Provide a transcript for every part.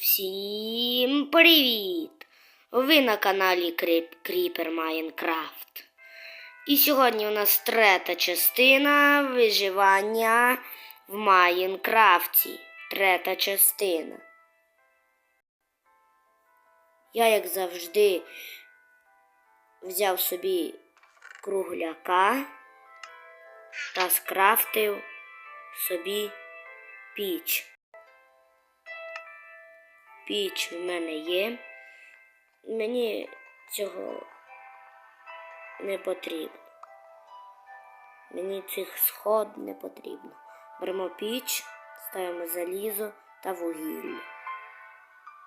Всім привіт! Ви на каналі Кріп... Кріпер Майнкрафт. І сьогодні у нас третя частина виживання в Майнкрафті. Третя частина. Я, як завжди, взяв собі кругляка та скрафтив собі піч. Піч в мене є. Мені цього не потрібно. Мені цих сход не потрібно. Беремо піч, ставимо залізо та вугілля.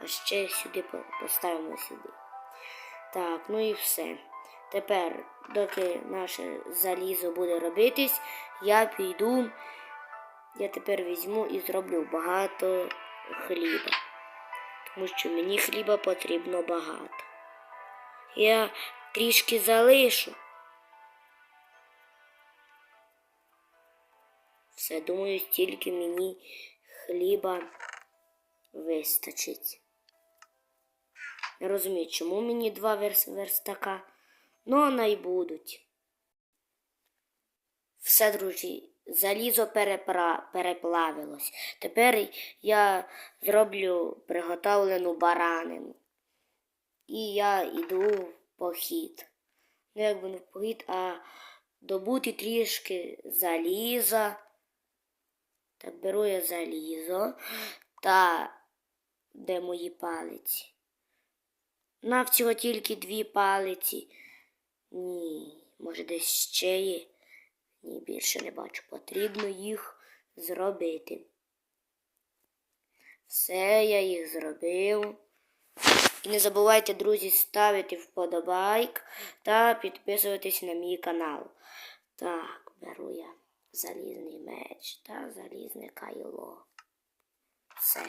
А ще сюди поставимо сюди. Так, ну і все. Тепер, доки наше залізо буде робитись, я піду. Я тепер візьму і зроблю багато хліба. Тому що мені хліба потрібно багато. Я трішки залишу. Все, думаю, стільки мені хліба вистачить. Не розумію, чому мені два верс- верстака, ну а й будуть. Все, друзі, залізо перепра... переплавилось. Тепер я зроблю приготовлену баранину. І я йду в похід. Ну, якби не в похід, а добути трішки заліза. Так беру я залізо та де мої палиці. На всього тільки дві палиці. Ні, може десь ще є. Ні, більше не бачу. Потрібно їх зробити. Все, я їх зробив. І не забувайте, друзі, ставити вподобайк та підписуватись на мій канал. Так, беру я залізний меч та залізне кайло. Все.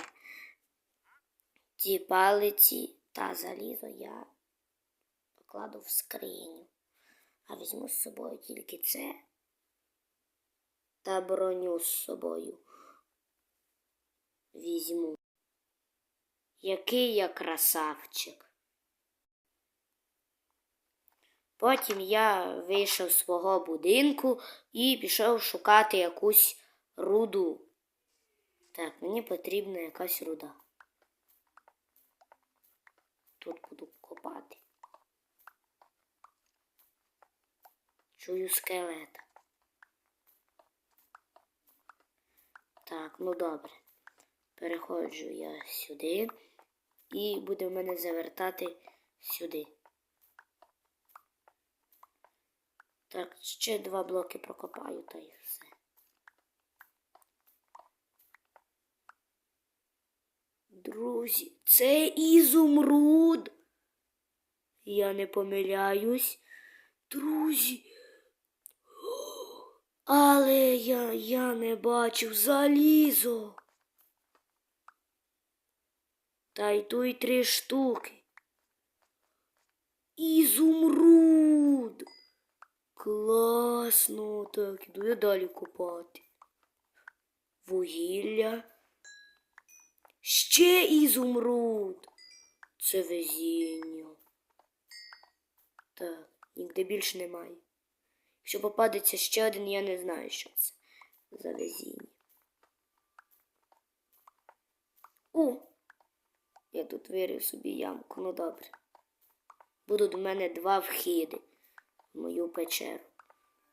Ці палиці та залізо я покладу в скриню. А візьму з собою тільки це та броню з собою. Візьму. Який я красавчик. Потім я вийшов з свого будинку і пішов шукати якусь руду. Так, мені потрібна якась руда. Тут буду копати. Чую скелета. Так, ну добре. Переходжу я сюди і буде в мене завертати сюди. Так, ще два блоки прокопаю та і все. Друзі, це ізумруд. Я не помиляюсь. Друзі. Я, я не бачив залізо. Та й то й три штуки. Ізумруд. Класно. Так, іду я далі копати. Вугілля. Ще ізумруд. Це везіння. Так, ніде більше немає. Якщо попадеться ще один, я не знаю, що це за везіння. О! Я тут вирив собі ямку, ну добре. Будуть в мене два вхіди в мою печеру.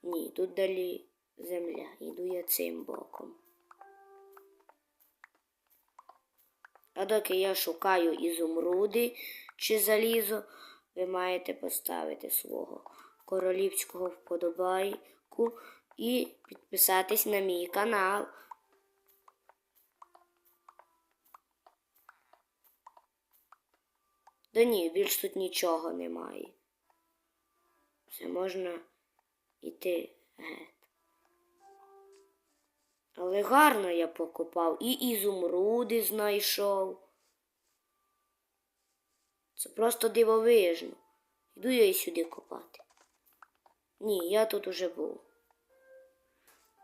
Ні, тут далі земля. Іду я цим боком. А доки я шукаю ізумруди чи залізо, ви маєте поставити свого королівського вподобайку і підписатись на мій канал. Да ні, більш тут нічого немає. Все можна йти геть. Але гарно я покопав і ізумруди знайшов. Це просто дивовижно. Йду я і сюди копати. Ні, я тут уже був.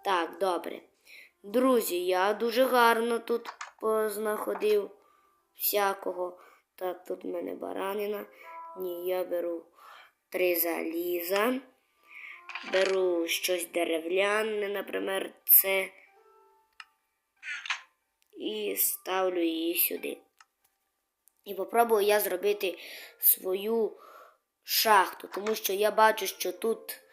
Так, добре. Друзі, я дуже гарно тут познаходив всякого. Так, тут в мене баранина. Ні, я беру три заліза. Беру щось дерев'яне, наприклад, це. І ставлю її сюди. І попробую я зробити свою шахту, тому що я бачу, що тут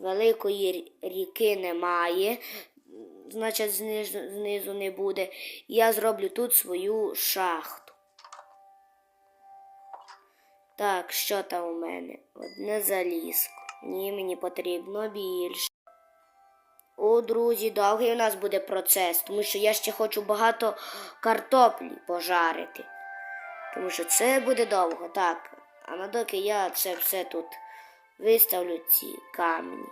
великої ріки немає, значить знизу, знизу не буде. Я зроблю тут свою шахту. Так, що там у мене? Одне залізко. Ні, мені потрібно більше. О, друзі, довгий у нас буде процес, тому що я ще хочу багато картоплі пожарити. Тому що це буде довго, так. А на доки я це все тут виставлю ці камені.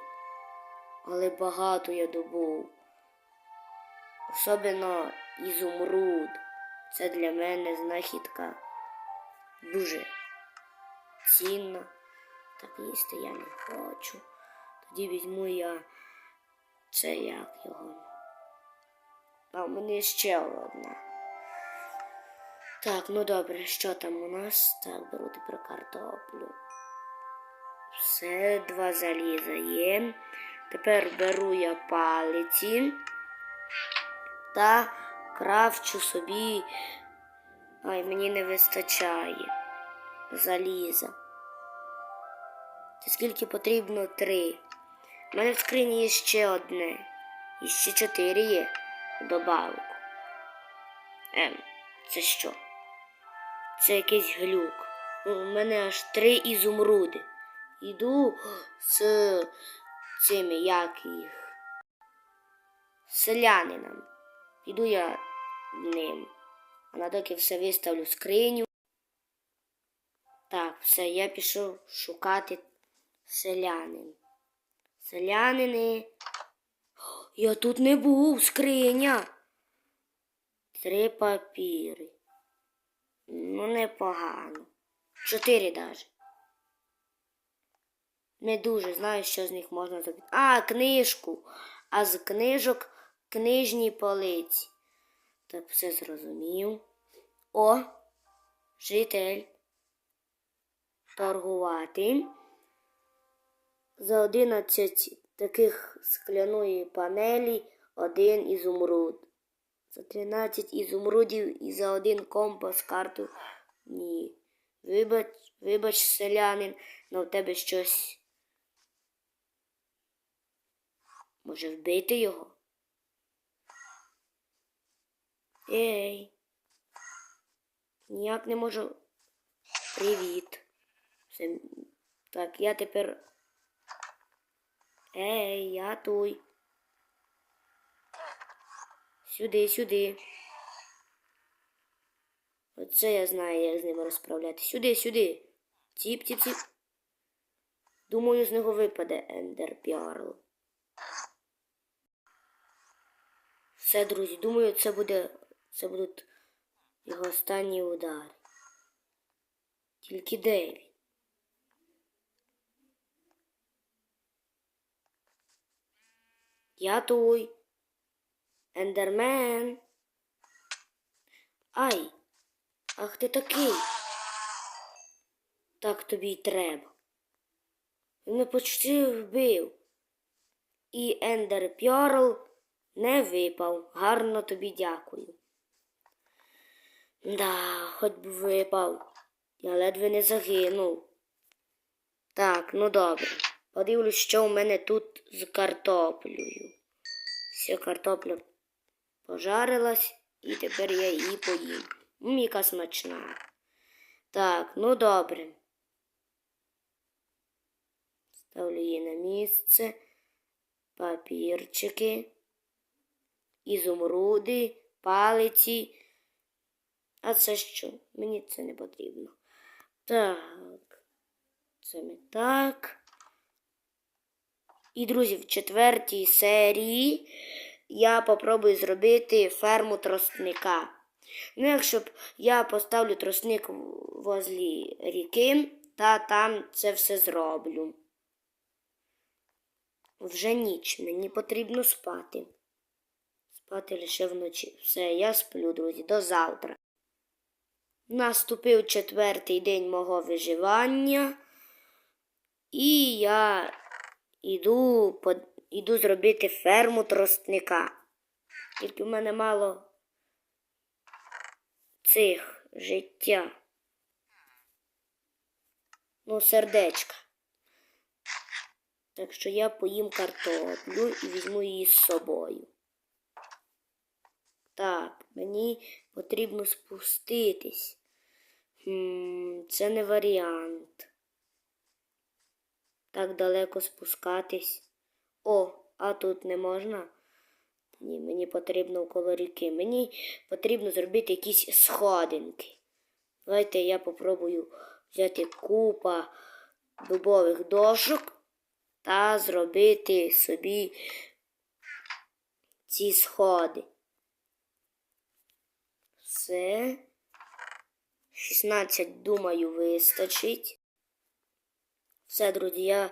Але багато я добув. Особливо ізумруд. Це для мене знахідка дуже цінна. Так їсти я не хочу. Тоді візьму я це як його. А в мене ще одна. Так, ну добре, що там у нас? Так, беру тепер картоплю. Все, два заліза є. Тепер беру я палиці та кравчу собі. Ай, мені не вистачає заліза. Це скільки потрібно три. У мене в скрині є ще одне. І ще чотири є добавок. Ем, це що? Це якийсь глюк. У мене аж три ізумруди. Іду з цими, як їх, селянином. Іду я ним. А на доки все виставлю скриню. Так, все, я пішов шукати селянин. Селянини. Я тут не був, скриня. Три папіри. Ну, непогано. Чотири даже. Не дуже знаю, що з них можна зробити. А, книжку. А з книжок книжні полиці. Так все зрозумів. О, житель. Торгувати. За 11 таких скляної панелі один ізумруд. За 13 ізумрудів і за один компас карту. Ні. Вибач, вибач, селянин, но в тебе щось. Може вбити його? Ей. Ніяк не можу. Привіт. Все. Так, я тепер. Ей, я туй. Сюди, сюди. Оце я знаю, як з ними розправляти. Сюди, сюди. Ціп, ціп, ціп. Думаю, з нього випаде Ендер Піарл. Все, друзі, думаю, це буде. Це будуть його останні удари. Тільки де? Я той. Ендермен. Ай, ах ти такий. Так тобі й треба. Він мене почти вбив. І Ендер Пьорл не випав. Гарно тобі дякую. Да, хоч би випав. Я ледве не загинув. Так, ну добре. Подивлюсь, що у мене тут з картоплею. Вся картопля пожарилась, і тепер я її поїм. М, яка смачна. Так, ну добре. Ставлю її на місце. Папірчики, ізумруди, палиці. А це що? Мені це не потрібно. Так. Це ми так. І, друзі, в четвертій серії я попробую зробити ферму тростника. Ну, якщо б я поставлю тростник возлі ріки, та там це все зроблю. Вже ніч, мені потрібно спати. Спати лише вночі. Все, я сплю, друзі, до завтра. Наступив четвертий день мого виживання. І я іду, по, іду зробити ферму тростника. Тільки в мене мало цих життя. Ну, сердечка. Так що я поїм картоплю і візьму її з собою. Так, мені потрібно спуститись. Хм, це не варіант. Так далеко спускатись. О, а тут не можна? Ні, мені потрібно около ріки. Мені потрібно зробити якісь сходинки. Давайте я попробую взяти купа дубових дошок та зробити собі ці сходи. Все. 16, думаю, вистачить. Все, друзі, я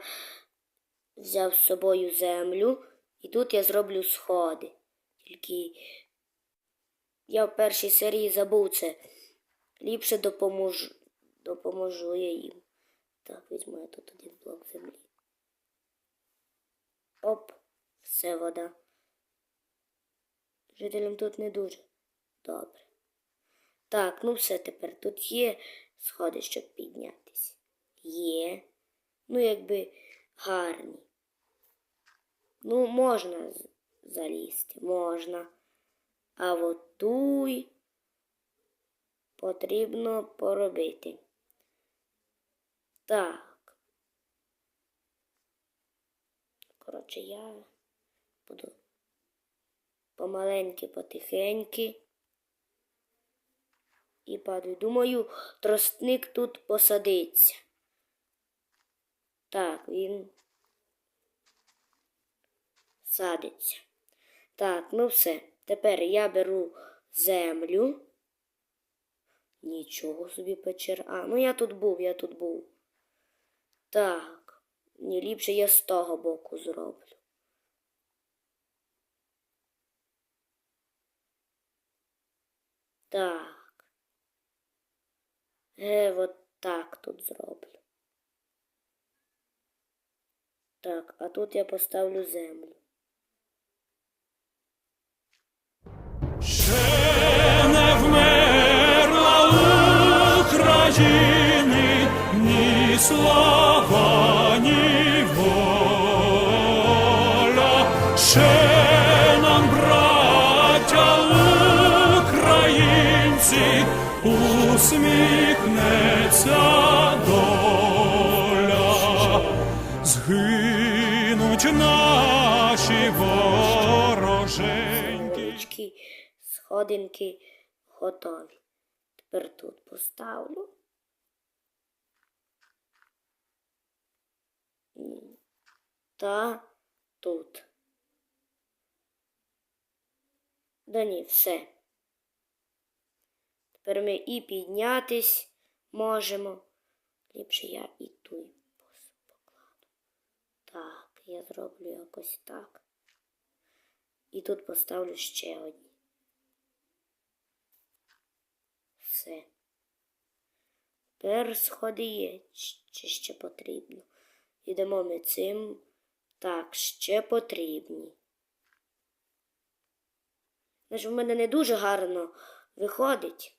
взяв з собою землю, і тут я зроблю сходи. Тільки я в першій серії забув це. Ліпше допоможу, допоможу я їм. Так, візьму я тут один блок землі. Оп, все вода. Жителям тут не дуже добре. Так, ну все тепер тут є сходи, щоб піднятися. Є. Ну, якби гарні. Ну, можна залізти, можна. А от туй потрібно поробити. Так. Коротше, я буду помаленьки, потихеньки. І падаю. Думаю, тростник тут посадиться. Так, він садиться. Так, ну все. Тепер я беру землю. Нічого собі печер. А, ну я тут був, я тут був. Так, ні, ліпше я з того боку зроблю. Так. Е, от так тут зроблю. Так, а тут я поставлю землю. Ще не вмерла України ні слава, усміхнеться доля. Згинуть наші вороженьки. Сходинки готові. Тепер тут поставлю. Та тут. Да ні, все. Тепер ми і піднятись можемо. Ліпше я і тут покладу. Так, я зроблю якось так. І тут поставлю ще одні. Все. Тепер сходи є, чи ще потрібно. Йдемо ми цим. Так, ще потрібні. Знаєш, в мене не дуже гарно виходить,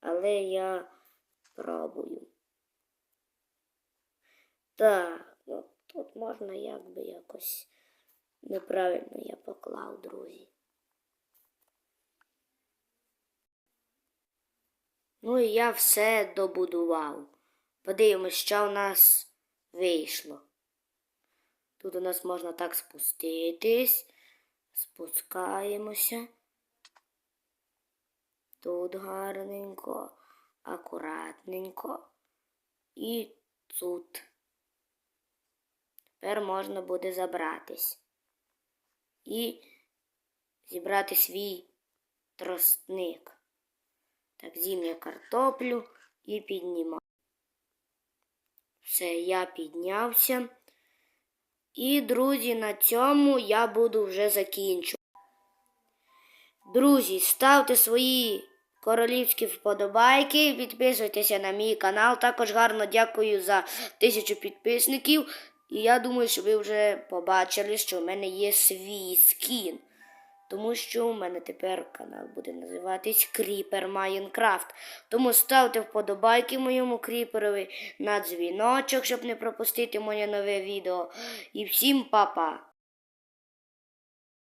але я пробую. Так, ну тут можна якби якось неправильно я поклав, друзі. Ну і я все добудував. Подивимось, що у нас вийшло. Тут у нас можна так спуститись. Спускаємося. Тут гарненько, акуратненько. І тут. Тепер можна буде забратись. І зібрати свій тростник. Так, з'їм я картоплю і піднімаю. Все, я піднявся. І, друзі, на цьому я буду вже закінчувати. Друзі, ставте свої королівські вподобайки, підписуйтеся на мій канал. Також гарно дякую за тисячу підписників. І я думаю, що ви вже побачили, що в мене є свій скін. Тому що у мене тепер канал буде називатись Кріпер Майнкрафт. Тому ставте вподобайки моєму кріперові на дзвіночок, щоб не пропустити моє нове відео. І всім па-па!